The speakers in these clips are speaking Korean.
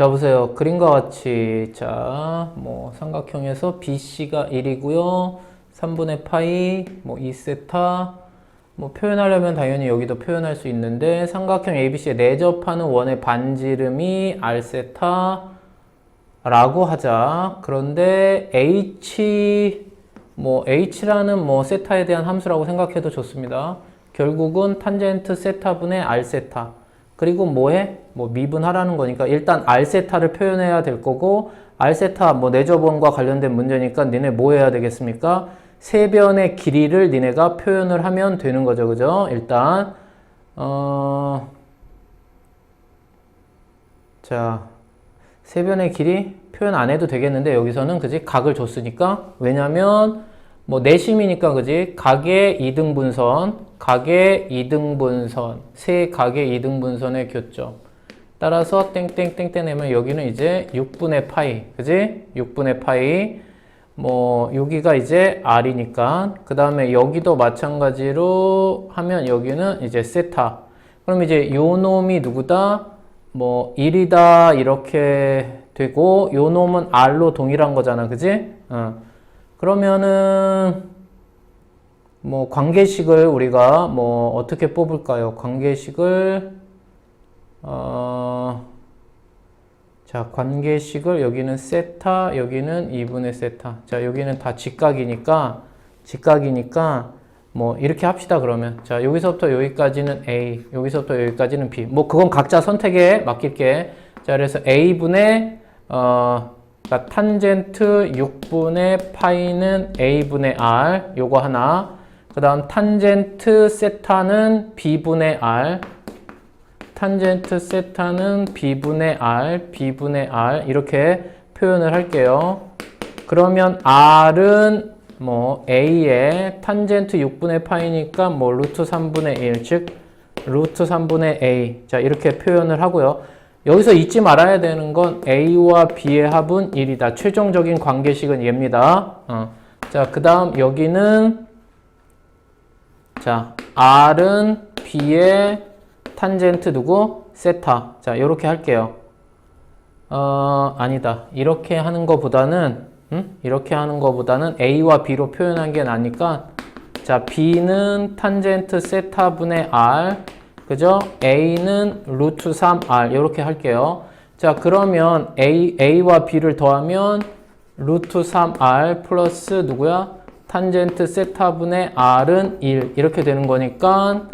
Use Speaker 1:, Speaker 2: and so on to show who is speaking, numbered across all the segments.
Speaker 1: 자, 보세요. 그림과 같이. 자, 뭐, 삼각형에서 BC가 1이고요. 3분의 파이, 뭐, 2세타. 뭐, 표현하려면 당연히 여기도 표현할 수 있는데, 삼각형 ABC에 내접하는 원의 반지름이 R세타. 라고 하자. 그런데 H, 뭐, H라는 뭐, 세타에 대한 함수라고 생각해도 좋습니다. 결국은 탄젠트 세타분의 R세타. 그리고 뭐해? 뭐 미분하라는 거니까 일단 R세타를 표현해야 될 거고 R세타 뭐 내저번과 관련된 문제니까 니네 뭐 해야 되겠습니까? 세변의 길이를 니네가 표현을 하면 되는 거죠. 그죠? 일단 어... 자 세변의 길이 표현 안 해도 되겠는데 여기서는 그지 각을 줬으니까 왜냐면 뭐 내심이니까 그지? 각의 이등분선 각의 이등분선. 세 각의 이등분선의 교점. 따라서 땡땡땡땡 내면 여기는 이제 6분의 파이 그지? 6분의 파이. 뭐 여기가 이제 r이니까. 그 다음에 여기도 마찬가지로 하면 여기는 이제 세타. 그럼 이제 요 놈이 누구다? 뭐 1이다 이렇게 되고 요 놈은 r로 동일한 거잖아 그지? 어. 그러면은 뭐 관계식을 우리가 뭐 어떻게 뽑을까요? 관계식을 어, 자 관계식을 여기는 세타 여기는 2분의 세타. 자 여기는 다 직각이니까 직각이니까 뭐 이렇게 합시다 그러면. 자 여기서부터 여기까지는 A 여기서부터 여기까지는 B. 뭐 그건 각자 선택에 맡길게. 자 그래서 A분의 어 그러니까 탄젠트 6분의 파이는 A분의 R 요거 하나. 그 다음 탄젠트 세타는 B분의 R. 탄젠트 세타는 B분의 R B분의 R. 이렇게 표현을 할게요. 그러면 R은 뭐 A의 탄젠트 6분의 파이니까 뭐 루트 3분의 1, 즉 루트 3분의 A. 자 이렇게 표현을 하고요 여기서 잊지 말아야 되는 건 A와 B의 합은 1이다. 최종적인 관계식은 얘입니다. 어. 자, 그 다음 여기는 자, R은 B의 탄젠트 누구? 세타. 자, 이렇게 할게요. 어, 아니다. 이렇게 하는 것보다는 음? 이렇게 하는 것보다는 A와 B로 표현한 게 나니까 자, B는 탄젠트 세타분의 R 그죠? A는 루트 3R 이렇게 할게요. 자 그러면 A, A와 B를 더하면 루트 3R 플러스 누구야? 탄젠트 세타분의 R은 1 이렇게 되는 거니까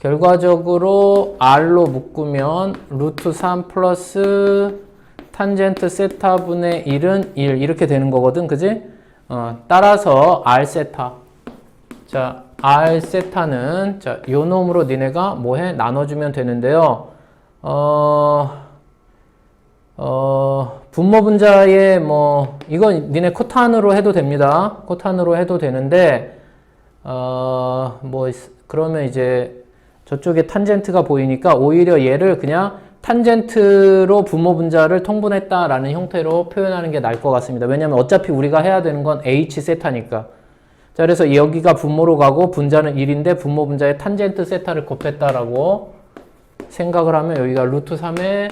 Speaker 1: 결과적으로 R로 묶으면 루트 3 플러스 탄젠트 세타분의 1은 1 이렇게 되는 거거든 그지? 어, 따라서 R 세타 자 R 세타는 자, 요 놈으로 니네가 뭐해? 나눠주면 되는데요. 어, 어, 분모 분자의 뭐, 이건 니네 코탄으로 해도 됩니다. 코탄으로 해도 되는데, 어, 뭐, 그러면 이제 저쪽에 탄젠트가 보이니까 오히려 얘를 그냥 탄젠트로 분모 분자를 통분했다라는 형태로 표현하는 게 나을 것 같습니다. 왜냐면 어차피 우리가 해야 되는 건 H 세타니까. 자, 그래서 여기가 분모로 가고 분자는 1인데 분모 분자에 탄젠트 세타를 곱했다라고 생각을 하면 여기가 루트 3의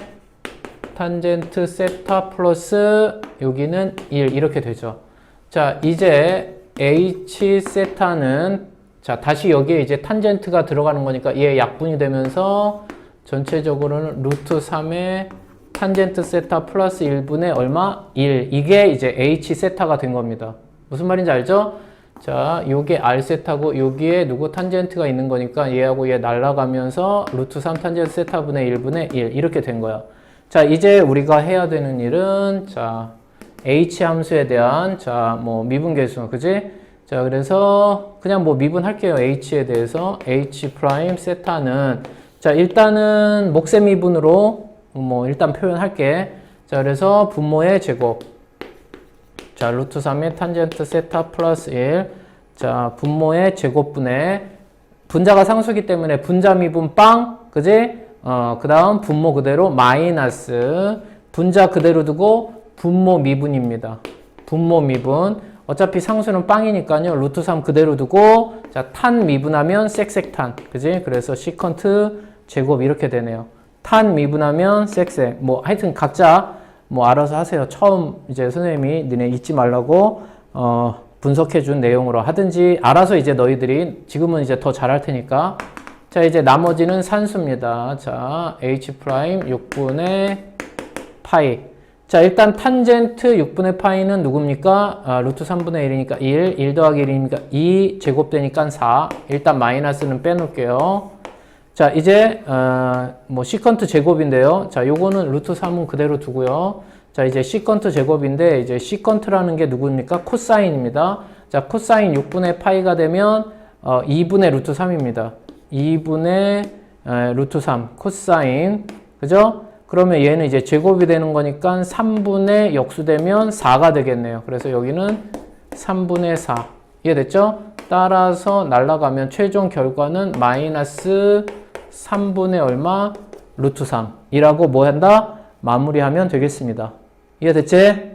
Speaker 1: 탄젠트 세타 플러스 여기는 1 이렇게 되죠. 자, 이제 H 세타는 자, 다시 여기에 이제 탄젠트가 들어가는 거니까 얘 약분이 되면서 전체적으로는 루트 3의 탄젠트 세타 플러스 1분의 얼마? 1. 이게 이제 H 세타가 된 겁니다. 무슨 말인지 알죠? 자, 요게 R세타고 여기에 누구 탄젠트가 있는 거니까 얘하고 얘 날라가면서 루트 3 탄젠트 세타분의 1분의 1 이렇게 된 거야. 자, 이제 우리가 해야 되는 일은 자, H 함수에 대한 자, 뭐 미분 계수 그지? 자, 그래서 그냥 뭐 미분할게요. H에 대해서 H 프라임 세타는 자, 일단은 목세 미분으로 뭐 일단 표현할게. 자, 그래서 분모의 제곱 자, 루트 3의 탄젠트 세타 플러스 1. 자, 분모의 제곱분의 분자가 상수기 때문에 분자 미분 빵. 그지? 어, 그 다음 분모 그대로 마이너스 분자 그대로 두고 분모 미분입니다. 분모 미분. 어차피 상수는 빵이니까요. 루트 3 그대로 두고 자, 탄 미분하면 섹섹탄. 그지? 그래서 시컨트 제곱 이렇게 되네요. 탄 미분하면 섹세. 뭐 하여튼 각자 뭐 알아서 하세요. 처음 이제 선생님이 니네 잊지 말라고 어 분석해 준 내용으로 하든지 알아서 이제 너희들이 지금은 이제 더 잘할 테니까 자 이제 나머지는 산수입니다. 자 h 프라임 6분의 파이 자 일단 탄젠트 6분의 파이는 누굽니까? 아, 루트 3분의 1이니까 1, 1 더하기 1이니까 2 제곱되니까 4 일단 마이너스는 빼놓을게요. 자 이제 어, 뭐 시컨트 제곱인데요. 자 요거는 루트 3은 그대로 두고요. 자 이제 시컨트 제곱인데 이제 시컨트라는 게 누구입니까? 코사인입니다. 자 코사인 6분의 파이가 되면 어, 2분의 루트 3입니다. 2분의 에, 루트 3 코사인 그죠? 그러면 얘는 이제 제곱이 되는 거니까 3분의 역수되면 4가 되겠네요. 그래서 여기는 3분의 4 이해됐죠? 따라서 날라가면 최종 결과는 마이너스 3분의 얼마? 루트 3이라고 뭐 한다? 마무리하면 되겠습니다. 이해 됐지?